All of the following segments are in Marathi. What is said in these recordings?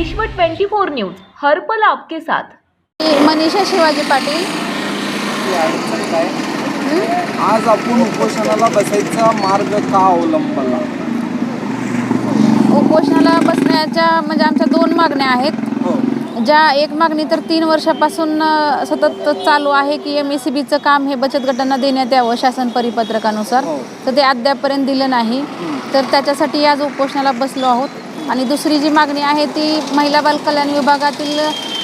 विश्व 24 न्यूज हर्पल आपके साथ. मनीषा शिवाजी पाटील. आज आपण उपोषणाला बसायचा मार्ग का अवलंबला? उपोषणाला बसण्याच्या म्हणजे आमच्या दोन मागण्या आहेत. हो. ज्या एक मागणी तर तीन वर्षापासून सतत चालू आहे की एम एस सी बीचं काम हे बचत गटांना देण्यात यावं शासन परिपत्रकानुसार. हो. तर ते अद्यापपर्यंत दिलं नाही. तर त्याच्यासाठी आज उपोषणाला बसलो आहोत. आणि दुसरी जी मागणी आहे ती महिला बाल कल्याण विभागातील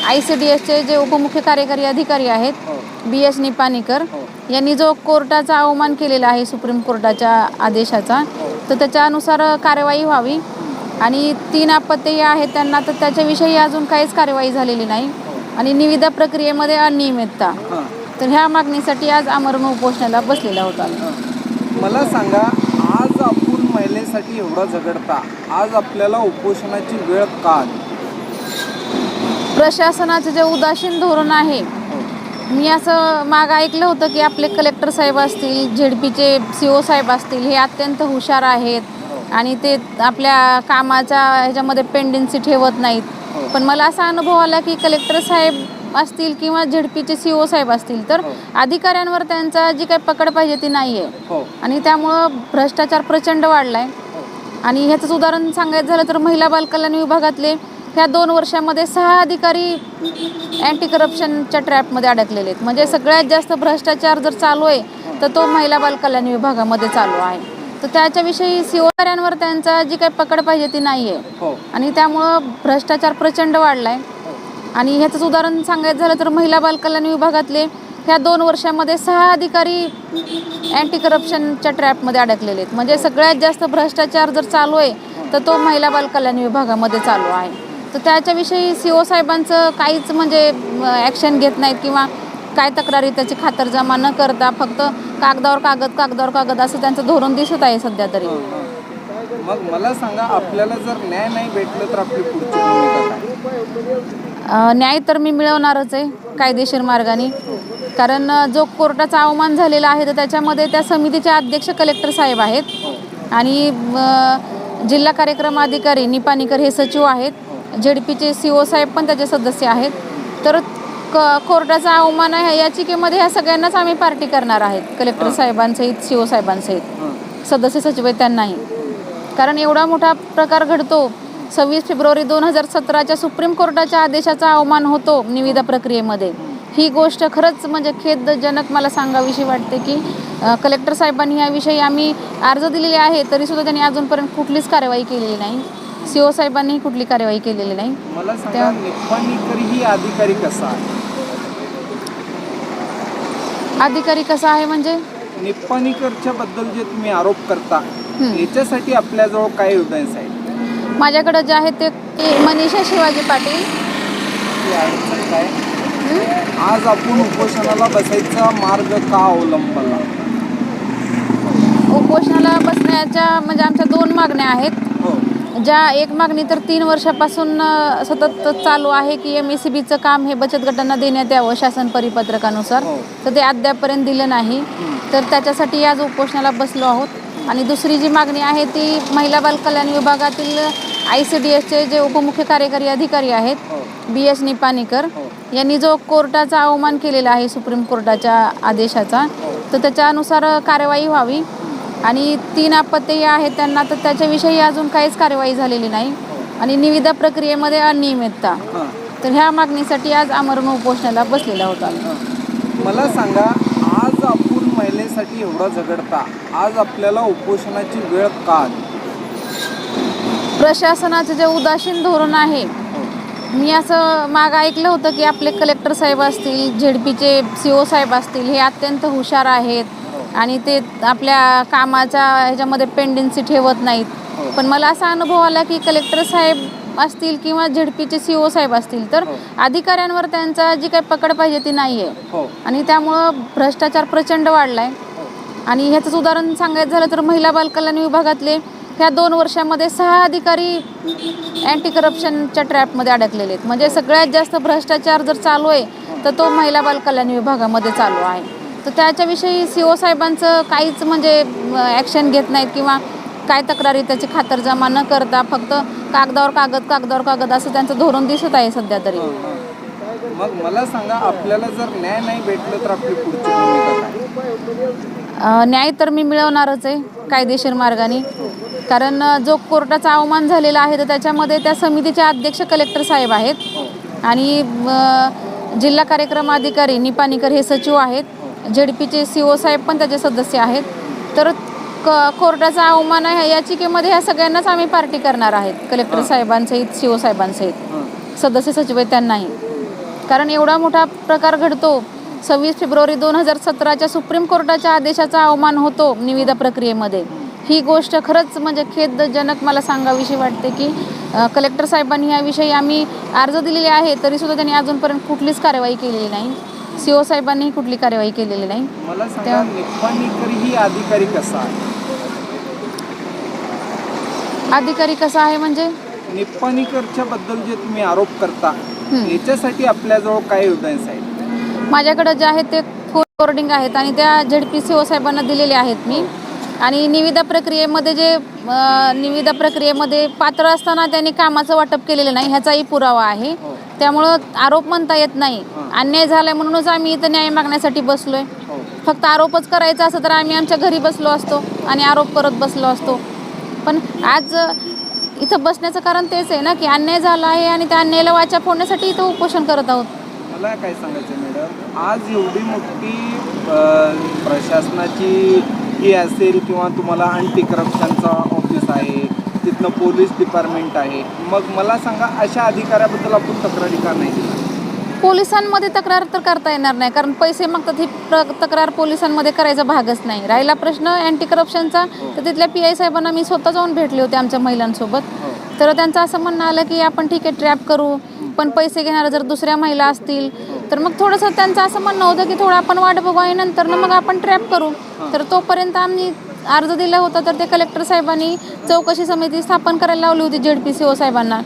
आय सी डी एसचे जे उपमुख्य कार्यकारी अधिकारी आहेत हो. बी एस निपाणीकर हो. यांनी जो कोर्टाचा अवमान केलेला आहे सुप्रीम कोर्टाच्या आदेशाचा तर त्याच्यानुसार कार्यवाही व्हावी. आणि तीन अपत्य आहेत त्यांना तर त्याच्याविषयी अजून काहीच कार्यवाही झालेली नाही. आणि निविदा प्रक्रियेमध्ये अनियमितता. हां. तर ह्या मागणीसाठी आज आमरण उपोषणाला बसलेला होता. हां. मला सांगा महिलेसाठी एवढा झगडता. आज आपल्याला उपोषणाची वेळ का आली? प्रशासनाचं जे उदासीन धोरण आहे मी असं माग ऐकलं होतं की आपले कलेक्टर साहेब असतील झेडपीचे सी ओ साहेब असतील हे अत्यंत हुशार आहेत आणि ते आपल्या कामाच्या ह्याच्यामध्ये पेंडन्सी ठेवत नाहीत. पण मला असा अनुभव आला की कलेक्टर साहेब असतील किंवा झेडपीचे सी ओ साहेब असतील तर हो. अधिकाऱ्यांवर त्यांचा जी काही पकड पाहिजे ती नाही आहे हो. आणि त्यामुळं भ्रष्टाचार प्रचंड वाढला आहे आणि ह्याचंच उदाहरण सांगायचं झालं तर महिला बाल कल्याण विभागातले ह्या दोन वर्षामध्ये सहा अधिकारी अँटी करप्शनच्या ट्रॅपमध्ये अडकलेले आहेत. म्हणजे सगळ्यात जास्त भ्रष्टाचार जर चालू आहे तर तो महिला बाल कल्याण विभागामध्ये चालू आहे. तर त्याच्याविषयी सीओऱ्यांवर त्यांचा जी काही पकड पाहिजे ती नाही आहे हो. आणि त्यामुळं भ्रष्टाचार प्रचंड वाढला आहे आणि ह्याचंच उदाहरण सांगायचं झालं तर महिला बाल कल्याण विभागातले ह्या दोन वर्षामध्ये सहा अधिकारी अँटी करप्शनच्या ट्रॅपमध्ये अडकलेले आहेत. म्हणजे सगळ्यात जास्त भ्रष्टाचार जर चालू आहे तर तो महिला बाल कल्याण विभागामध्ये चालू आहे. तर त्याच्याविषयी सी ओ साहेबांचं काहीच म्हणजे ॲक्शन घेत नाहीत किंवा काय तक्रारी त्याची खातरजमा न करता फक्त कागदावर कागद कागदावर कागद असं त्यांचं धोरण दिसत आहे सध्या तरी. मग मला सांगा आपल्याला जर न्याय नाही भेटलं तर आपली पुढची न्याय तर मी मिळवणारच आहे कायदेशीर मार्गाने. कारण जो कोर्टाचा अवमान झालेला आहे तर त्याच्यामध्ये त्या समितीचे अध्यक्ष कलेक्टर साहेब आहेत. आणि जिल्हा कार्यक्रम अधिकारी निपाणीकर हे सचिव आहेत. झेडपीचे सी ओ साहेब पण त्याचे सदस्य आहेत. तर क कोर्टाचा अवमान आहे याचिकेमध्ये ह्या सगळ्यांनाच आम्ही पार्टी करणार आहेत. कलेक्टर साहेबांसहित सी ओ साहेबांसहित सदस्य सचिव आहेत त्यांनाही. कारण एवढा मोठा प्रकार घडतो सव्वीस फेब्रुवारी दोन हजार सतराच्या सुप्रीम कोर्टाच्या आदेशाचा अवमान होतो निविदा प्रक्रियेमध्ये. ही गोष्ट खरंच म्हणजे खेदजनक मला सांगावीशी वाटते की कलेक्टर साहेबांनी याविषयी आम्ही अर्ज दिलेले आहे तरीसुद्धा त्यांनी अजूनपर्यंत कुठलीच कार्यवाही केलेली नाही. सी ओ साहेबांनी कुठली कार्यवाही केलेली नाही. मला सांगा त्या- निपाणीकर ही अधिकारी कसा आहे? अधिकारी कसा आहे म्हणजे? निप्पाणीकरच्या बद्दल जे तुम्ही आरोप करता. याच्यासाठी आपल्याजवळ काय एव्हिडन्स आहे? माझ्याकडं जे आहे ते मनीषा शिवाजी पाटील. ती काय आज आपण उपोषणाला बसायचा मार्ग का अवलंबला? उपोषणाला बसण्याच्या म्हणजे आमच्या दोन मागण्या आहेत. हो. ज्या एक मागणी तर तीन वर्षापासून सतत चालू आहे की एम एस सी बीचं काम हे बचत गटांना देण्यात यावं शासन परिपत्रकानुसार. हो. तर ते अद्यापपर्यंत दिलं नाही. तर त्याच्यासाठी आज उपोषणाला बसलो आहोत. आणि दुसरी जी मागणी आहे ती महिला बाल कल्याण विभागातील आय सी डी एसचे जे उपमुख्य कार्यकारी अधिकारी आहेत हो. बी एस निपाणीकर हो. यांनी जो कोर्टाचा अवमान केलेला आहे सुप्रीम कोर्टाच्या आदेशाचा तर त्याच्यानुसार कार्यवाही व्हावी. आणि तीन अपत्य आहेत त्यांना तर त्याच्याविषयी अजून काहीच कार्यवाही झालेली नाही. आणि निविदा प्रक्रियेमध्ये अनियमितता. हां. तर ह्या मागणीसाठी आज आमरण उपोषणाला बसलेला होता. हां. मला सांगा आज आपण महिलेसाठी एवढा झगडता आज आपल्याला उपोषणाची वेळ का आली? प्रशासनाचं जे उदासीन धोरण आहे हो मी असं माग ऐकलं होतं की आपले कलेक्टर साहेब असतील झेडपीचे सी ओ साहेब असतील हे अत्यंत हुशार आहेत आणि ते आपल्या कामाच्या ह्याच्यामध्ये पेंडन्सी ठेवत नाहीत. पण मला असा अनुभव आला की कलेक्टर साहेब असतील किंवा झेडपीचे सी ओ साहेब असतील तर अधिकाऱ्यांवर त्यांचा जी काही पकड पाहिजे ती नाही आहे हो. आणि त्यामुळं भ्रष्टाचार प्रचंड वाढला आहे आणि ह्याचंच उदाहरण सांगायचं झालं तर महिला बाल कल्याण विभागातले ह्या दोन वर्षामध्ये सहा अधिकारी अँटी करप्शनच्या ट्रॅपमध्ये अडकलेले आहेत. म्हणजे सगळ्यात जास्त भ्रष्टाचार जर चालू आहे तर तो महिला बालकल्याण विभागामध्ये चालू आहे. तर त्याच्याविषयी सी ओ साहेबांचं काहीच म्हणजे ॲक्शन घेत नाहीत किंवा काय तक्रारी त्याची खातरजमा न करता फक्त कागदावर कागद कागदावर कागद असं त्यांचं धोरण दिसत आहे सध्या तरी. हो, हो. मग मला सांगा आपल्याला जर न्याय नाही भेटलं तर आपली पुढची भूमिका काय? न्याय तर मी मिळवणारच आहे कायदेशीर मार्गाने. कारण जो कोर्टाचा अवमान झालेला आहे तर त्याच्यामध्ये त्या समितीचे अध्यक्ष कलेक्टर साहेब आहेत. आणि जिल्हा कार्यक्रम अधिकारी निपाणीकर हे सचिव आहेत. झेडपीचे सी ओ साहेब पण त्याचे सदस्य आहेत. तर क कोर्टाचा अवमान आहे या याचिकेमध्ये ह्या सगळ्यांनाच आम्ही पार्टी करणार आहेत कलेक्टर साहेबांसहित सी ओ साहेबांसहित. सदस्य सचिव आहेत त्यांनाही. कारण एवढा मोठा प्रकार घडतो सव्वीस फेब्रुवारी दोन हजार सतराच्या सुप्रीम कोर्टाच्या आदेशाचा अवमान होतो निविदा प्रक्रियेमध्ये. ही गोष्ट खरंच म्हणजे खेदजनक मला सांगावीशी वाटते की कलेक्टर साहेबांनी याविषयी आम्ही अर्ज दिलेले आहे तरीसुद्धा त्यांनी अजूनपर्यंत कुठलीच कार्यवाही केलेली नाही. सी ओ साहेबांनीही कुठली कार्यवाही केलेली नाही. ही अधिकारी कसा आहे? अधिकारी कसा आहे म्हणजे? निप्पाणीकरच्या बद्दल जे तुम्ही आरोप करता. याच्यासाठी आपल्याजवळ काय एव्हिडन्स आहे? माझ्याकडं जे आहेत ते फोन रेकॉर्डिंग आहेत आणि त्या झेड पी सी ओ साहेबांना दिलेले आहेत मी. आणि निविदा प्रक्रियेमध्ये जे निविदा प्रक्रियेमध्ये पात्र असताना त्यांनी कामाचं वाटप केलेलं नाही ह्याचाही पुरावा आहे. हो. त्यामुळं आरोप म्हणता येत नाही. अन्याय झालाय म्हणूनच आम्ही इथं न्याय मागण्यासाठी बसलोय. हो. फक्त आरोपच करायचा असं तर आम्ही आमच्या घरी बसलो असतो आणि आरोप करत बसलो असतो. पण आज इथं बसण्याचं कारण तेच आहे ना की अन्याय झाला आहे आणि त्या अन्यायाला वाचा फोडण्यासाठी इथं उपोषण करत आहोत. मला काय सांगायचं मॅडम आज एवढी मोठी प्रशासनाची ही असेल किंवा तुम्हाला अँटी करप्शनचा ऑफिस आहे तिथनं पोलीस डिपार्टमेंट आहे मग मला सांगा अशा अधिकाऱ्याबद्दल आपण तक्रारी का नाही दिला? पोलिसांमध्ये तक्रार तर करता येणार नाही कारण पैसे मागतात ही प्र तक्रार पोलिसांमध्ये करायचा भागच नाही. राहिला प्रश्न अँटी करप्शनचा तर तिथल्या पी आय साहेबांना मी स्वतः जाऊन भेटले होते आमच्या महिलांसोबत. हो. तर त्यांचं असं म्हणणं आलं की आपण ठीक आहे ट्रॅप करू पण पैसे घेणारे जर दुसऱ्या महिला असतील तर मग थोडंसं त्यांचं असं म्हणणं होतं की थोडं आपण वाट बघू आणि नंतर मग आपण ट्रॅप करू. तर तोपर्यंत आम्ही अर्ज दिला होता तर ते कलेक्टर साहेबांनी चौकशी समिती स्थापन करायला लावली होती जेड पी सी ओ साहेबांना.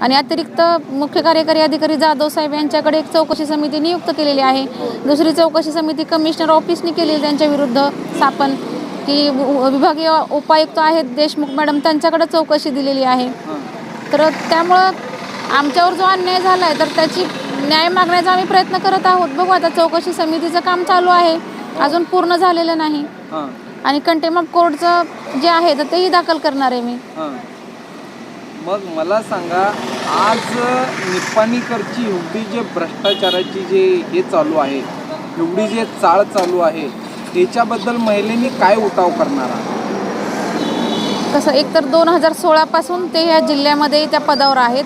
आणि अतिरिक्त मुख्य कार्यकारी अधिकारी जाधव साहेब यांच्याकडे एक चौकशी समिती नियुक्त केलेली आहे. दुसरी चौकशी समिती कमिशनर ऑफिसने केलेली त्यांच्या विरुद्ध स्थापन. की विभागीय उपायुक्त आहेत देशमुख मॅडम त्यांच्याकडे चौकशी दिलेली आहे. हां. तर त्यामुळं आमच्यावर जो अन्याय झाला आहे तर त्याची न्याय मागण्याचा आम्ही प्रयत्न करत आहोत. बघू आता चौकशी समितीचं काम चालू आहे. अजून पूर्ण झालेलं नाही. हां. आणि कंटेम ऑफ कोर्टचं जे आहे तर तेही दाखल करणार आहे मी. हां. मग मला सांगा आज निप्पाणीकरची एवढी जे भ्रष्टाचाराची जे हे चालू आहे एवढी जे चाळ चालू आहे याच्याबद्दल महिलेनी काय उठाव करणार आहे कसं एकतर दोन हजार सोळापासून ते ह्या जिल्ह्यामध्ये त्या पदावर आहेत.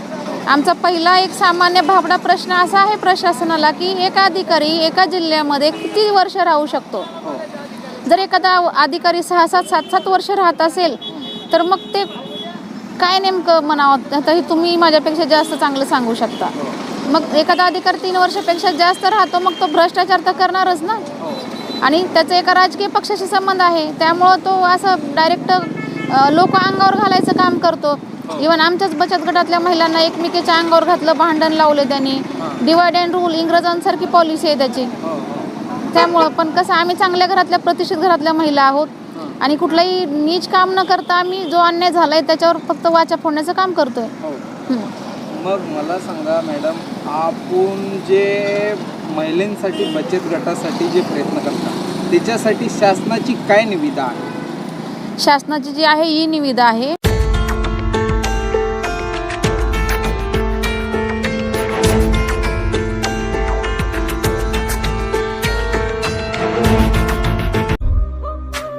आमचा पहिला एक सामान्य भाबडा प्रश्न असा आहे प्रशासनाला की एक अधिकारी एका जिल्ह्यामध्ये किती वर्ष राहू शकतो? हो. जर एखादा अधिकारी सहा सात सात सात वर्ष राहत असेल तर मग ते काय नेमकं म्हणावं? आता हे तुम्ही माझ्यापेक्षा जास्त चांगलं सांगू शकता. मग एखादा अधिकारी तीन वर्षापेक्षा जास्त राहतो मग तो भ्रष्टाचार तर करणारच ना? हो. आणि त्याचा एका राजकीय पक्षाशी संबंध आहे त्यामुळं तो असं डायरेक्ट लोक अंगावर घालायचं काम करतो. इवन आमच्याच बचत गटातल्या महिलांना एकमेकीच्या अंगावर घातलं भांडण लावलं त्यांनी. डिवाइड अँड रूल इंग्रजांसारखी पॉलिसी आहे त्याची. त्यामुळं पण कसं आम्ही चांगल्या घरातल्या प्रतिष्ठित घरातल्या महिला आहोत. आणि कुठलंही नीच काम न करता आम्ही जो अन्याय झालाय त्याच्यावर फक्त वाचा फोडण्याचं काम करतोय. हो. मग मला सांगा मॅडम आपण जे महिलांसाठी बचत गटासाठी जे प्रयत्न करता त्याच्यासाठी शासनाची काय निविदा आहे? शासनाची जी आहे ही निविदा आहे.